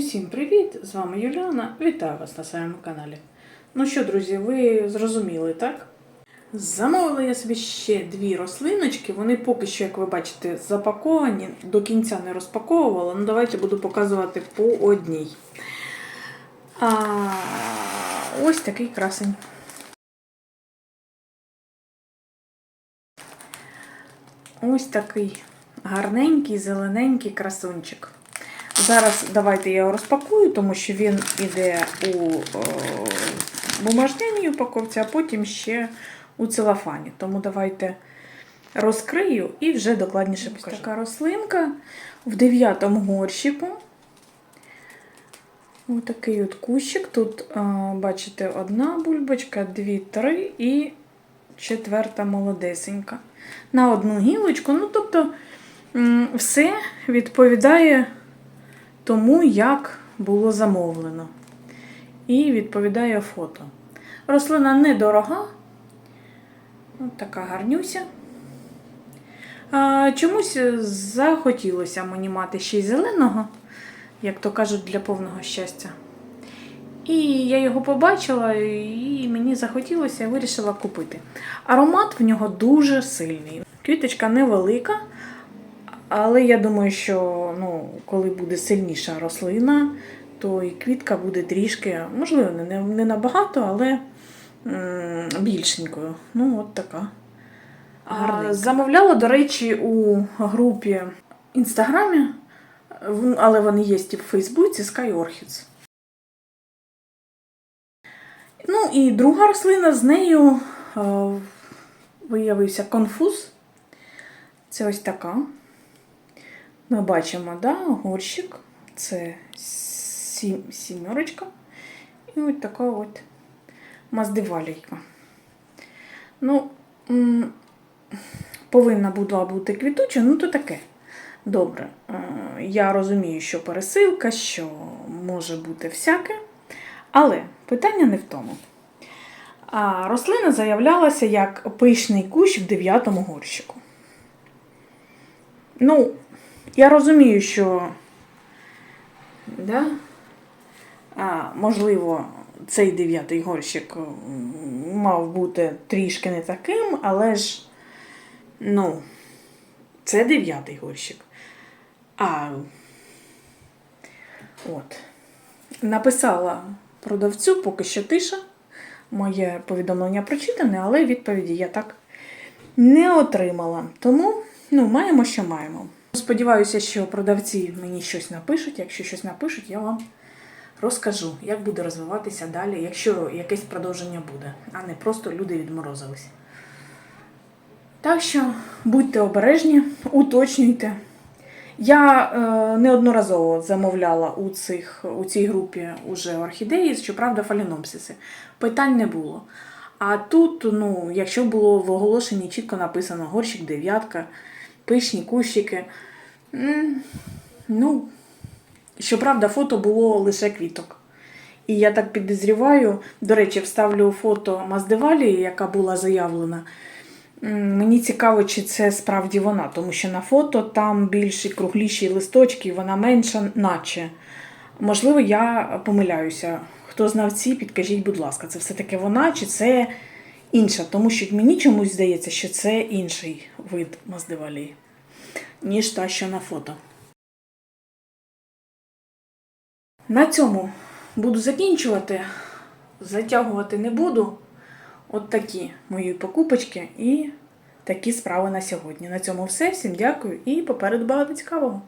Усім привіт! З вами Юліана. Вітаю вас на своєму каналі. Ну що, друзі, ви зрозуміли, так? Замовила я собі ще дві рослиночки. Вони поки що, як ви бачите, запаковані, до кінця не розпаковувала. Ну, давайте буду показувати по одній. А, ось такий красень. Ось такий гарненький, зелененький красунчик. Зараз давайте я його розпакую, тому що він іде у е, бумажняній упаковці, а потім ще у целофані. Тому давайте розкрию і вже докладніше покажу. Така рослинка в дев'ятому горщику. Ось такий от кущик. Тут, е, бачите, одна бульбочка, дві, три і четверта молодесенька. На одну гілочку. Ну, тобто, все відповідає тому, як було замовлено. І відповідає фото. Рослина недорога. Ось така гарнюся. А, чомусь захотілося мені мати ще й зеленого, як то кажуть, для повного щастя. І я його побачила, і мені захотілося і вирішила купити. Аромат в нього дуже сильний. Квіточка невелика, але я думаю, що ну, коли буде сильніша рослина, то і квітка буде трішки, можливо, не, не набагато, але більшенькою. Ну, от така. А, замовляла, до речі, у групі Інстаграмі, але вони є і в Фейсбуці Sky Orchids. Ну і друга рослина з нею е, виявився конфуз. Це ось така. Ми бачимо, да, горщик, це сім, сімерочка. І ось така от маздивалійка. Ну, повинна була бути квітуча, ну то таке. Добре. Е, Я розумію, що пересилка, що може бути всяке. Але питання не в тому. А рослина заявлялася як пишний кущ в дев'ятому горщику. Ну, я розумію, що да, а, можливо, цей дев'ятий горщик мав бути трішки не таким, але ж, ну, це дев'ятий горщик. А от. Написала продавцю, поки що тиша. Моє повідомлення прочитане, але відповіді я так не отримала. Тому ну, маємо, що маємо. Сподіваюся, що продавці мені щось напишуть. Якщо щось напишуть, я вам розкажу, як буде розвиватися далі, якщо якесь продовження буде, а не просто люди відморозились. Так що будьте обережні, уточнюйте. Я е, неодноразово замовляла у, цих, у цій групі уже орхідеї, щоправда, фалінопсиси. Питань не було. А тут, ну, якщо було в оголошенні чітко написано горщик, дев'ятка, пишні кущики. Ну, щоправда, фото було лише квіток. І я так підозріваю, до речі, вставлю фото Маздевалії, яка була заявлена. Мені цікаво, чи це справді вона, тому що на фото там більші кругліші листочки, вона менша, наче. Можливо, я помиляюся. Хто знавці, підкажіть, будь ласка, це все-таки вона чи це інша? Тому що мені чомусь здається, що це інший вид маздевалії, ніж та, що на фото. На цьому буду закінчувати. Затягувати не буду. От такі мої покупочки і такі справи на сьогодні. На цьому все. Всім дякую і попереду багато цікавого.